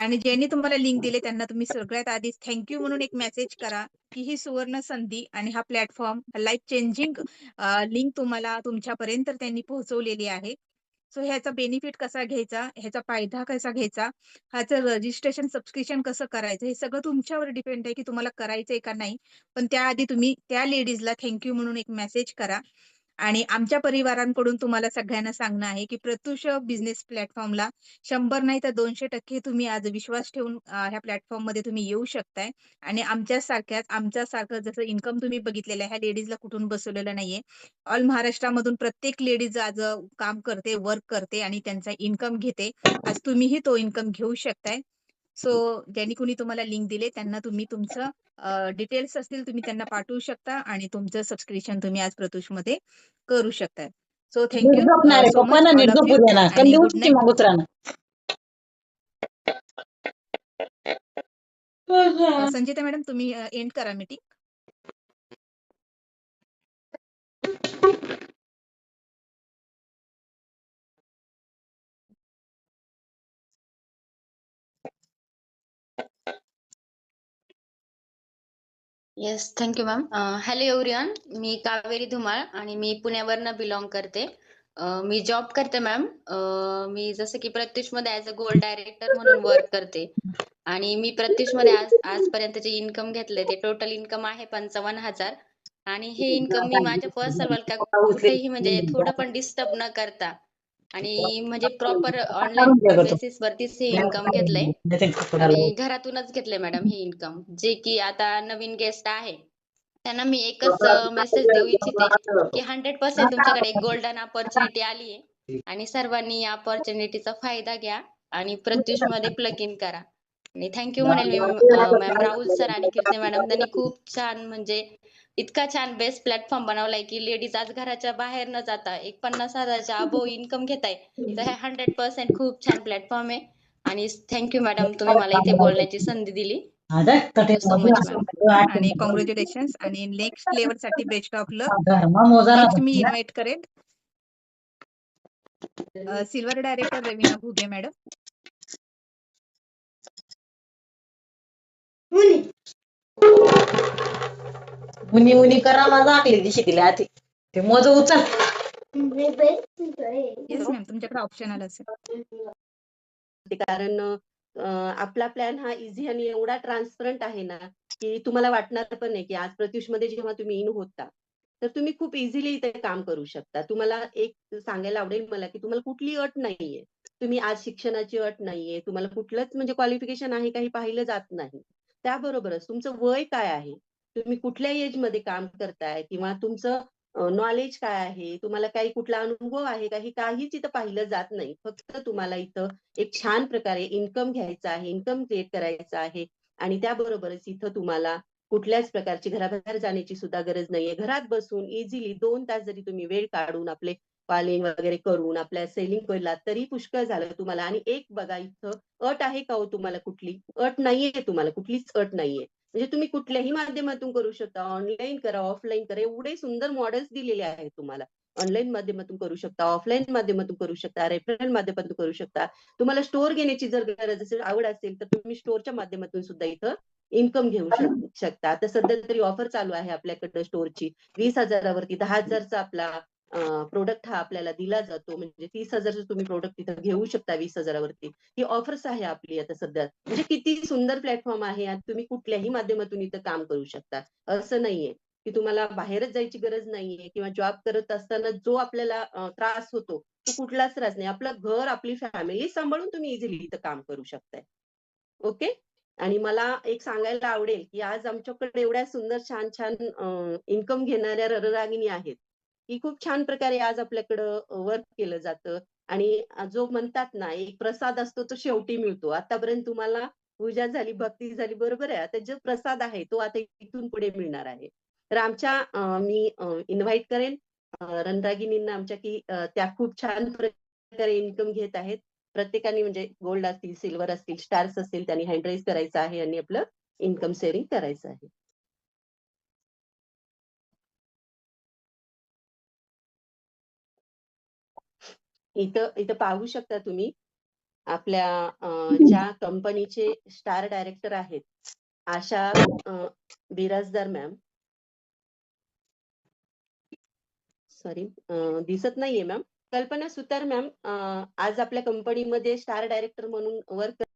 आणि ज्यांनी तुम्हाला लिंक दिले त्यांना तुम्ही सगळ्यात आधी थँक्यू म्हणून एक मेसेज करा की ही सुवर्ण संधी आणि हा प्लॅटफॉर्म लाईफ चेंजिंग लिंक तुम्हाला तुमच्यापर्यंत त्यांनी पोहोचवलेली आहे. सो ह्याचा बेनिफिट कसा घ्यायचा? ह्याचा फायदा कसा घ्यायचा? ह्याचं रजिस्ट्रेशन सबस्क्रिप्शन कसं करायचं? हे सगळं तुमच्यावर डिपेंड आहे की तुम्हाला करायचंय का नाही. पण त्याआधी तुम्ही त्या लेडीजला थँक्यू म्हणून एक मेसेज करा. आणि आमच्या परिवारांकडून तुम्हाला सगळ्यांना सांगणं आहे की प्रत्युष बिझनेस प्लॅटफॉर्मला शंभर नाही तर दोनशे टक्के तुम्ही आज विश्वास ठेवून ह्या प्लॅटफॉर्ममध्ये तुम्ही येऊ शकताय. आणि आमच्या सारख्याच आमच्या सारखं जसं इन्कम तुम्ही बघितलेलं आहे ह्या लेडीजला कुठून बसवलेलं नाहीये. ऑल महाराष्ट्रामधून प्रत्येक लेडीज आज काम करते वर्क करते आणि त्यांचा इन्कम घेते. आज तुम्हीही तो इन्कम घेऊ शकताय. सो ज्यांनी कोणी तुम्हाला लिंक दिले त्यांना तुम्ही तुमचं डिटेल्स असतील तुम्ही त्यांना पाठवू शकता आणि तुमचं सबस्क्रिप्शन तुम्ही आज प्रतुषमध्ये करू शकताय सो थँक्यू झोपणार आहे सो पप्पा मच ना ऑल नीट ऑफ झोपू यू दे ना. आणि कल्ली गुड उठती नाईट मग उतरानं संजिता मॅडम तुम्ही एंड करा meeting yes thank you ma'am hello everyone मी कावेरी धुमाळ आणि मी पुण्यावरनं बिलॉंग करते. Uh, मी जॉब करते मॅम uh, मी जसं की प्रत्युषमध्ये ऍज अ गोल्ड डायरेक्टर म्हणून वर्क करते. आणि मी प्रत्युषमध्ये आज आजपर्यंत जे इन्कम घेतले ते टोटल इन्कम आहे पंचावन्न हजार. आणि हे इन्कम मी माझ्या पर्सनल वर्क कुठेही म्हणजे थोडं पण डिस्टर्ब न करता आणि म्हणजे प्रॉपर ऑनलाईन बेसिस वरतीच हे इन्कम घेतलंय. आणि घरातूनच घेतलंय मॅडम हे इन्कम जे की आता नवीन गेस्ट आहे त्यांना मी एकच मेसेज देऊ इच्छिते की हंड्रेड पर्सेंट तुमच्याकडे एक गोल्डन ऑपॉर्च्युनिटी आली आहे. आणि सर्वांनी या ऑपॉर्च्युनिटीचा फायदा घ्या आणि प्रत्युषमध्ये प्लग इन करा. आणि थँक्यू म्हणेल मी मॅम राहुल सर आणि कीर्ती मॅडम त्यांनी खूप छान म्हणजे इतका छान बेस्ट प्लॅटफॉर्म बनवलाय की लेडीज आज घराच्या बाहेर न जाता एक पन्नास हजाराच्या अबो इन्कम घेताय. तर हे हंड्रेड पर्सेंट खूप छान प्लॅटफॉर्म आहे. आणि थँक्यू मॅडम तुम्ही मला इथे बोलण्याची संधी दिली. आणि कॉंग्रॅच्युलेशन आणि नेक्स्ट लेवलसाठी बेस्ट ऑफ लक मी इन्व्हाइट करेन. Silver director Raveena Ghuge madam उनी उनी करा माझा आकली दिशी दिली आधी ते मोज उचल. येस मॅम तुमच्याकडे ऑप्शन आलं असेल ते कारण अं, आपला प्लॅन हा इझी आणि एवढा ट्रान्सपरंट आहे ना की तुम्हाला वाटणार पण नाही की आज प्रत्युषमध्ये जेव्हा तुम्ही इन होता तर तुम्ही खूप इझिली इथे काम करू शकता. तुम्हाला एक सांगायला आवडेल मला की तुम्हाला कुठली अट नाहीये. तुम्ही आज शिक्षणाची अट नाहीये. तुम्हाला कुठलंच म्हणजे क्वालिफिकेशन आहे काही पाहिलं जात नाही. त्याबरोबरच तुमचं वय काय आहे? तुम्ही कुठल्या एजमध्ये काम करताय? किंवा तुमचं नॉलेज काय आहे? तुम्हाला काही कुठला अनुभव आहे का? हे काहीच इथं पाहिलं जात नाही. फक्त तुम्हाला इथं एक छान प्रकारे इन्कम घ्यायचा आहे इन्कम क्रिएट करायचा आहे. आणि त्याबरोबरच इथं तुम्हाला कुठल्याच प्रकारची घराबाहेर जाण्याची सुद्धा गरज नाहीये. घरात बसून इझिली दोन तास जरी तुम्ही वेळ काढून आपले पालिंग वगैरे करून आपल्या सेलिंग केला तरी पुष्कळ झालं तुम्हाला. आणि एक बघा इथं अट आहे का हो तुम्हाला कुठली? अट नाहीये तुम्हाला कुठलीच अट नाहीये. म्हणजे तुम्ही कुठल्याही माध्यमातून करू शकता. ऑनलाईन करा ऑफलाईन करा. एवढे सुंदर मॉडेल्स दिलेले आहेत तुम्हाला. ऑनलाईन माध्यमातून करू शकता ऑफलाईन माध्यमातून करू शकता रेफरल माध्यमातून करू शकता. तुम्हाला स्टोअर घेण्याची जर गरज असेल आवड असेल तर तुम्ही स्टोअरच्या माध्यमातून सुद्धा इथं इन्कम घेऊ शकता. आता सध्या तरी ऑफर चालू आहे आपल्याकडं स्टोरची वीस हजारावरती दहा हजारचा आपला प्रोडक्ट हा आपल्याला दिला जातो. म्हणजे तीस हजारचं तुम्ही प्रोडक्ट तिथं घेऊ शकता वीस हजारावरती. ही ऑफर्स आहे आपली आता सध्या. म्हणजे किती सुंदर प्लॅटफॉर्म आहे आणि तुम्ही कुठल्याही माध्यमातून इथं काम करू शकता. असं नाहीये की तुम्हाला बाहेरच जायची गरज नाहीये किंवा जॉब करत असताना जो आपल्याला त्रास होतो तो कुठलाच त्रास नाही. आपलं घर आपली फॅमिली सांभाळून तुम्ही इझिली इथं काम करू शकताय. ओके? आणि मला एक सांगायला आवडेल की आज आमच्याकडे एवढ्या सुंदर छान छान इन्कम घेणाऱ्या रररागिणी आहेत. ही खूप छान प्रकारे आज आपल्याकडं वर्क केलं जातं. आणि जो म्हणतात ना एक प्रसाद असतो तो शेवटी मिळतो. आतापर्यंत तुम्हाला पूजा झाली भक्ती झाली बरोबर आहे. आता जो प्रसाद आहे तो आता इथून पुढे मिळणार आहे. तर आमच्या मी इन्व्हाइट करेन. रणरागिनींना आमच्या की त्या खूप छान प्रकारे इन्कम घेत आहेत. प्रत्येकाने म्हणजे गोल्ड असतील सिल्वर असतील स्टार्स असतील त्यांनी हँडराईज करायचं आहे आणि आपलं इन्कम शेअरिंग करायचं आहे. इथं इथं पाहू शकता तुम्ही. आपल्या ज्या कंपनीचे स्टार डायरेक्टर आहेत आशा बिराजदार मॅम. सॉरी दिसत नाहीये मॅम. कल्पना सुतार मॅम आज आपल्या कंपनीमध्ये स्टार डायरेक्टर म्हणून वर्क